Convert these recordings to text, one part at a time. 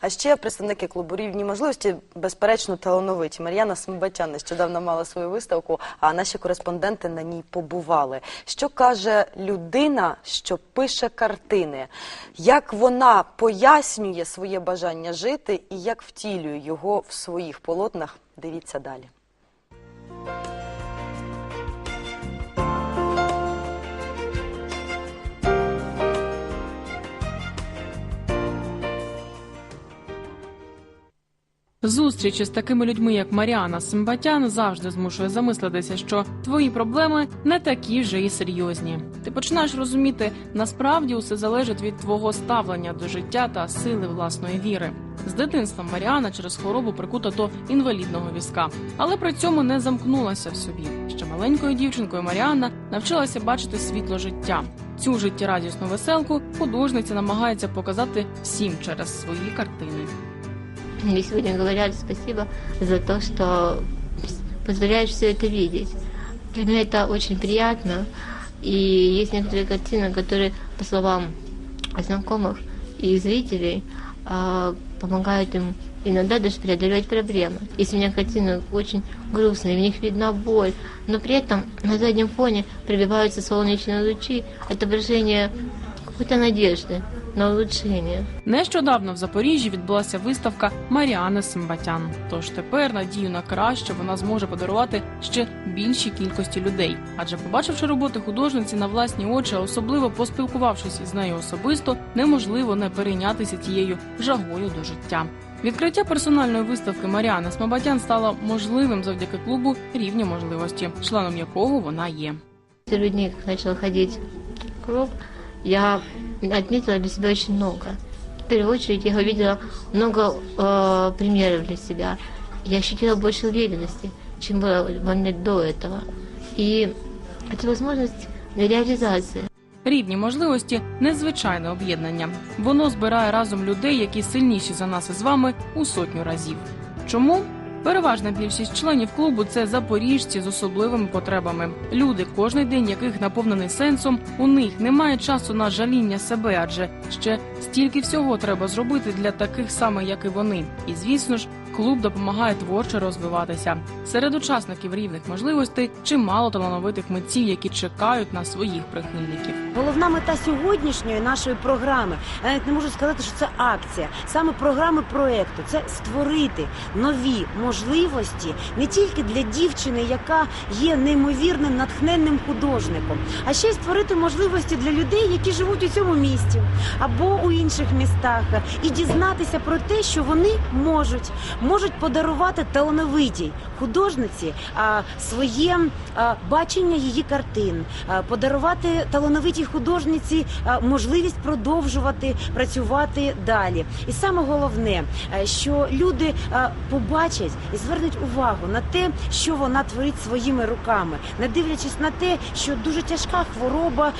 А ще представники клубу рівні можливості, безперечно, талановиті. Мар'яна Смбатян нещодавно мала свою виставку, а наші кореспонденти на ній побували. Що каже людина, що пише картини? Як вона пояснює своє бажання жити і як втілює його в своїх полотнах? Дивіться далі. Зустріч із такими людьми, як Маріана Симбатян, завжди змушує замислитися, що твої проблеми не такі вже і серйозні. Ти починаєш розуміти, насправді усе залежить від твого ставлення до життя та сили власної віри. З дитинства Маріана через хворобу прикута до інвалідного візка, але при цьому не замкнулася в собі. Ще маленькою дівчинкою Маріанна навчилася бачити світло життя. Цю життєрадісну веселку художниця намагається показати всім через свої картини. Мне сегодня говорят спасибо за то, что позволяешь все это видеть. Для меня это очень приятно. И есть некоторые картины, которые, по словам знакомых и зрителей, а, помогают им иногда даже преодолевать проблемы. Если у меня картины очень грустные, в них видна боль, но при этом на заднем фоне пробиваются солнечные лучи, отображение какой-то надежды на улучшение. Нещодавно в Запоріжжі відбулася виставка Маріани Симбатян. Тож тепер надію на краще вона зможе подарувати ще більшій кількості людей. Адже побачивши роботи художниці на власні очі, а особливо поспілкувавшись із нею особисто, неможливо не перейнятися тією жагою до життя. Відкриття персональної виставки Маріани Смабатян стало можливим завдяки клубу рівні можливості, членом якого вона є. Как начала ходить в клуб, я отметила для себя очень много. В первую очередь я увидела много э, примеров для себя. Я ощутила больше уверенности, чем было во мне до этого. И это возможность для реализации. Рівні можливості незвичайне об'єднання. Воно збирає разом людей, які сильніші за нас із вами у сотню разів. Чому? Переважна більшість членів клубу це запоріжці з особливими потребами. Люди, кожний день яких наповнений сенсом, у них немає часу на жаління себе, адже ще стільки всього треба зробити для таких саме, як і вони. І звісно ж, клуб допомагає творчо розвиватися. Серед учасників рівних можливостей чимало талановитих митців, які чекають на своїх прихильників. Головна мета сьогоднішньої нашої програми, я навіть не можу сказати, що це акція, саме програми проекту, це створити нові можливості не тільки для дівчини, яка є неймовірним натхненним художником, а ще й створити можливості для людей, які живуть у цьому місті або у інших містах, і дізнатися про те, що вони можуть, можуть подарувати талановитій художниці а, своє а, бачення її картин, а, подарувати талановитій художниці а, можливість продовжувати працювати далі. І саме головне, е, що люди а, побачать і звернуть увагу на те, що вона творить своїми руками, не дивлячись на те, що дуже тяжка хвороба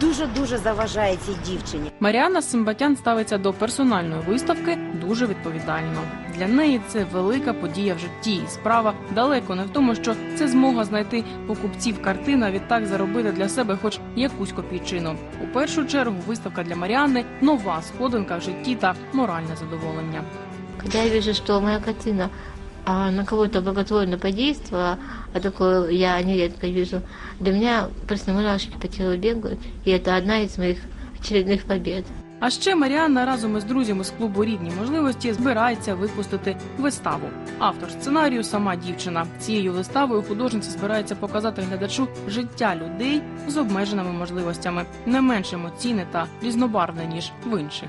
дуже дуже заважає цій дівчині. Маріана Симбатян ставиться до персональної виставки дуже відповідально. Для неї це велика подія в житті. Справа далеко не в тому, що це змога знайти покупців картин, а відтак заробити для себе хоч якусь копійчину. У першу чергу виставка для Маріани нова сходинка в житті та моральне задоволення. Когда я вижу, что моя картина а, на кого-то благотворно подействовала, а такое я нередко вижу, для меня просто мурашки по телу бегают, и это одна из моих очередных побед. А ще Маріанна разом із друзями з клубу рідні можливості збирається випустити виставу. Автор сценарію сама дівчина. Цією виставою художниця збирається показати глядачу життя людей з обмеженими можливостями, не менш емоційне та різнобарвне ніж в інших.